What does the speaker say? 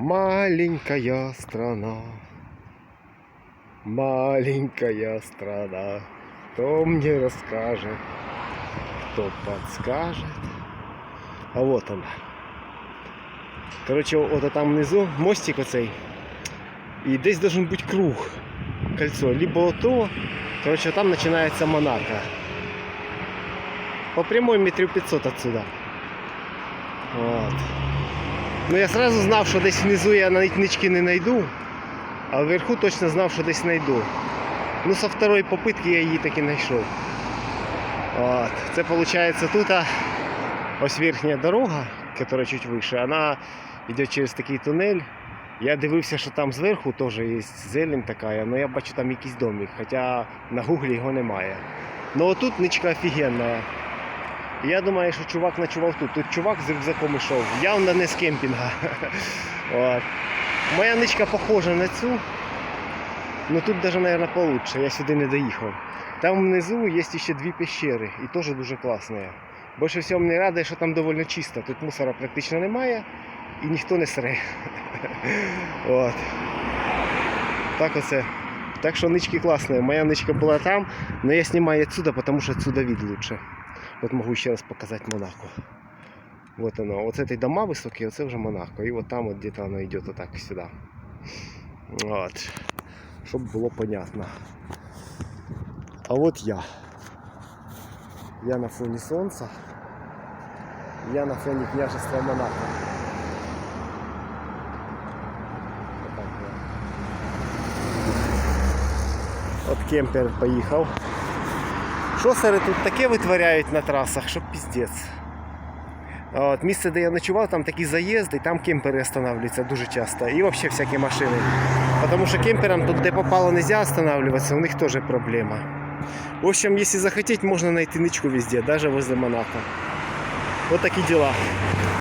Маленькая страна, маленькая страна, кто мне расскажет, кто подскажет. А вот она. Короче, от там внизу мостик оцей. І десь должен бути круг. Кольцо. Либо ото. Короче, там починається Монако. По прямой метрів 500 отсюда. Вот. Ну я сразу знав, що десь внизу я навіть нички не знайду, а вверху точно знав, що десь знайду. Ну, со второї попитки я її таки знайшов. От. Це виходить тут ось верхня дорога, яка чуть вище, вона йде через такий тунель. Я дивився, що там зверху теж є зелень така, але я бачу там якийсь домик, хоча на гуглі його немає. Ну отут ничка офігенна. Я думаю, що чувак ночував тут. Тут чувак з рюкзаком йшов. Явно не з кемпінга. От. Моя ничка похожа на цю. Ну тут даже, мабуть, получше. Я сюди не доїхав. Там внизу є ще дві пещери і теж дуже класні. Більше всього мені радує, що там доволі чисто. Тут мусора практично немає і ніхто не сре. От. Так оце. Так що нички класні. Моя ничка була там, але я знімаю отсюда, тому що отсюда вид лучше. Вот могу еще раз показать Монако. Вот оно. Вот этой дома высокие, вот это уже Монако. И вот там вот где-то оно идет вот так сюда. Вот. Чтобы было понятно. А вот я. Я на фоне солнца. Я на фоне княжества Монако. Вот кемпер поїхав. Шосери тут таке витворяють на трасах, що піздець. От, місце, де я ночував, там такі заїзди, там кемпери останавливаються дуже часто. І взагалі всякі машини. Тому що кемперам тут, де попало, не можна останавливатися, у них теж проблема. В общем, если захотеть, можно найти нычку везде, даже возле Монако. Вот такие дела.